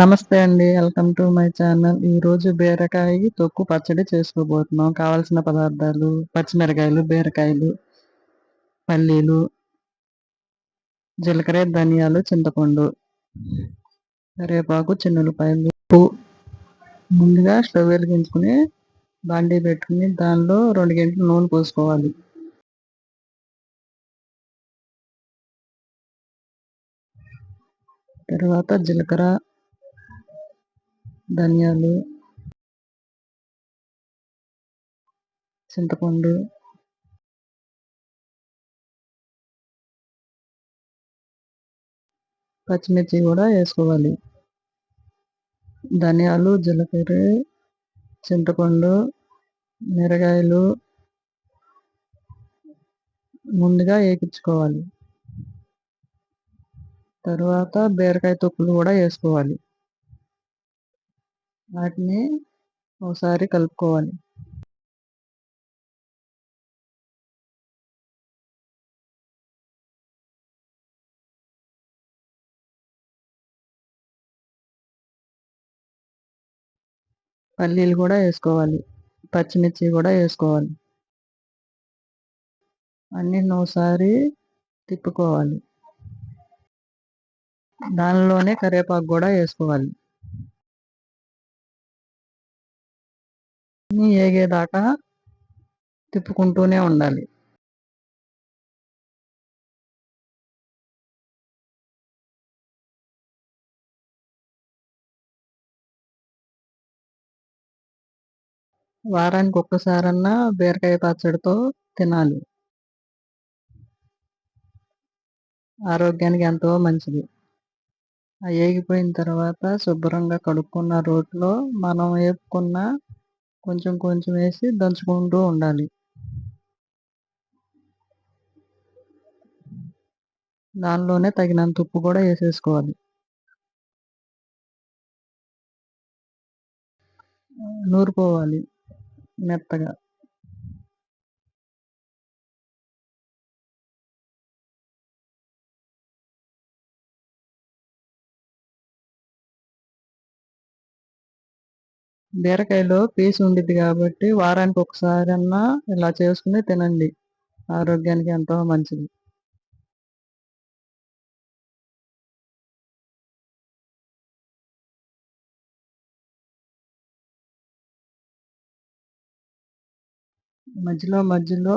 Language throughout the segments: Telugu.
నమస్తే అండి. Welcome to my channel. ఈ రోజు బీరకాయ తొక్కు పచ్చడి చేసుకోబోతున్నాం. కావాల్సిన పదార్థాలు పచ్చిమిరకాయలు బీరకాయలు పల్లీలు జీలకర్ర ధనియాలు చింతపండు కరివేపాకు చిన్నులపాయలు ఉప్పు. ముందుగా స్టవ్ వెలిగించుకుని బాండీ పెట్టుకుని దానిలో రెండు గంటలు నూనె పోసుకోవాలి. తర్వాత జీలకర్ర ధనియాలు చింతపండు పచ్చిమిర్చి కూడా వేసుకోవాలి. ధనియాలు జీలకర్ర చింతపండు మిరగాయలు ముందుగా వేయించుకోవాలి. తర్వాత బీరకాయ తొక్కులు కూడా వేసుకోవాలి. వాటిని ఒకసారి కలుపుకోవాలి. పల్లీలు కూడా వేసుకోవాలి. పచ్చిమిర్చి కూడా వేసుకోవాలి. అన్నీ ఒకసారి తిప్పుకోవాలి. దానిలోనే కరివేపాకు కూడా వేసుకోవాలి. అన్నీ ఏగేదాకా తిప్పుకుంటూనే ఉండాలి. వారానికి ఒక్కసారన్నా బీరకాయ పచ్చడితో తినాలి. ఆరోగ్యానికి ఎంతో మంచిది. ఆ ఏగిపోయిన తర్వాత శుభ్రంగా కడుక్కున్న రోట్లో మనం వేపుకున్న కొంచెం కొంచెం వేసి దంచుకుంటూ ఉండాలి. దానిలోనే తగినంత ఉప్పు కూడా వేసేసుకోవాలి. నూరుకోవాలి మెత్తగా. బీరకాయలో పీసు ఉండిద్ది కాబట్టి వారానికి ఒకసారి అన్నా ఇలా చేసుకుని తినండి. ఆరోగ్యానికి ఎంతో మంచిది. మధ్యలో మధ్యలో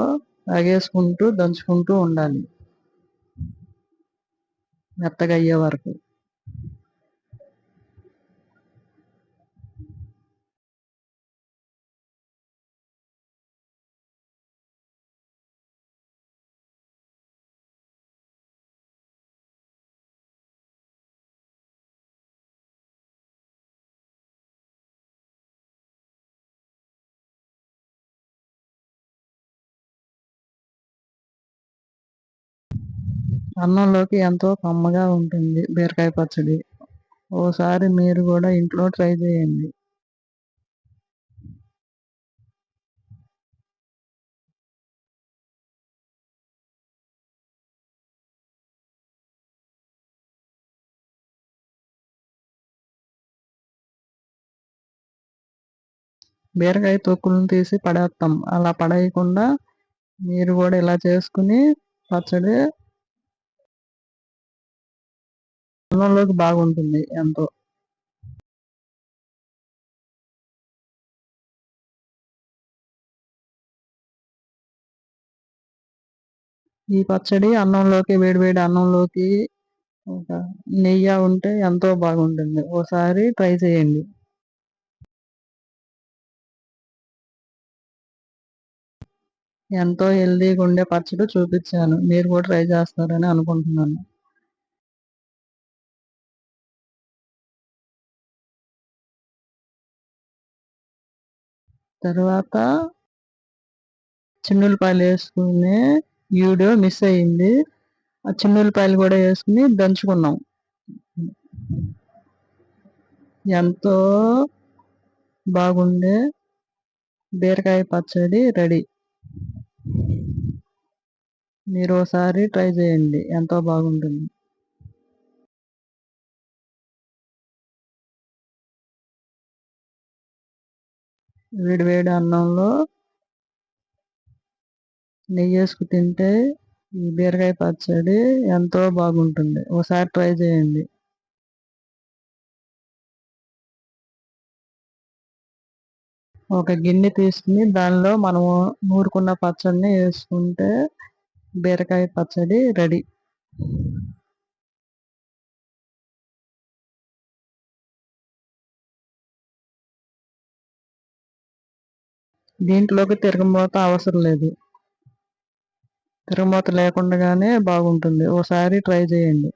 అగేసుకుంటూ దంచుకుంటూ ఉండాలి. మెత్తగా అయ్యే వరకు. అన్నంలోకి ఎంతో కమ్మగా ఉంటుంది బీరకాయ పచ్చడి. ఓసారి మీరు కూడా ఇంట్లో ట్రై చేయండి. బీరకాయ తొక్కులను తీసి పడేస్తాం అలా పడేయకుండా మీరు కూడా ఇలా చేసుకుని పచ్చడి అన్నంలోకి బాగుంటుంది ఎంతో. ఈ పచ్చడి అన్నంలోకి వేడివేడి అన్నంలోకి ఒక నెయ్యి ఉంటే ఎంతో బాగుంటుంది. ఓసారి ట్రై చేయండి. ఎంతో హెల్దీగా ఉండే పచ్చడి చూపించాను. మీరు కూడా ట్రై చేస్తారని అనుకుంటున్నాను. తర్వాత చిన్నులపాయలు వేసుకుని వీడియో మిస్ అయింది ఆ చిన్నులపాయలు కూడా వేసుకుని దంచుకున్నాం. ఎంతో బాగుండే బీరకాయ పచ్చడి రెడీ. మీరు ఒకసారి ట్రై చేయండి. ఎంతో బాగుంటుంది. వేడి వేడి అన్నంలో నెయ్యి వేసుకు తింటే ఈ బీరకాయ పచ్చడి ఎంతో బాగుంటుంది. ఒకసారి ట్రై చేయండి. ఒక గిన్నె తీసుకుని దానిలో మనము నూరుకున్న పచ్చడిని వేసుకుంటే బీరకాయ పచ్చడి రెడీ. దీంట్లోకి తిరగమూత అవసరం లేదు. తిరగమూత లేకుండానే బాగుంటుంది. ఒకసారి ట్రై చేయండి.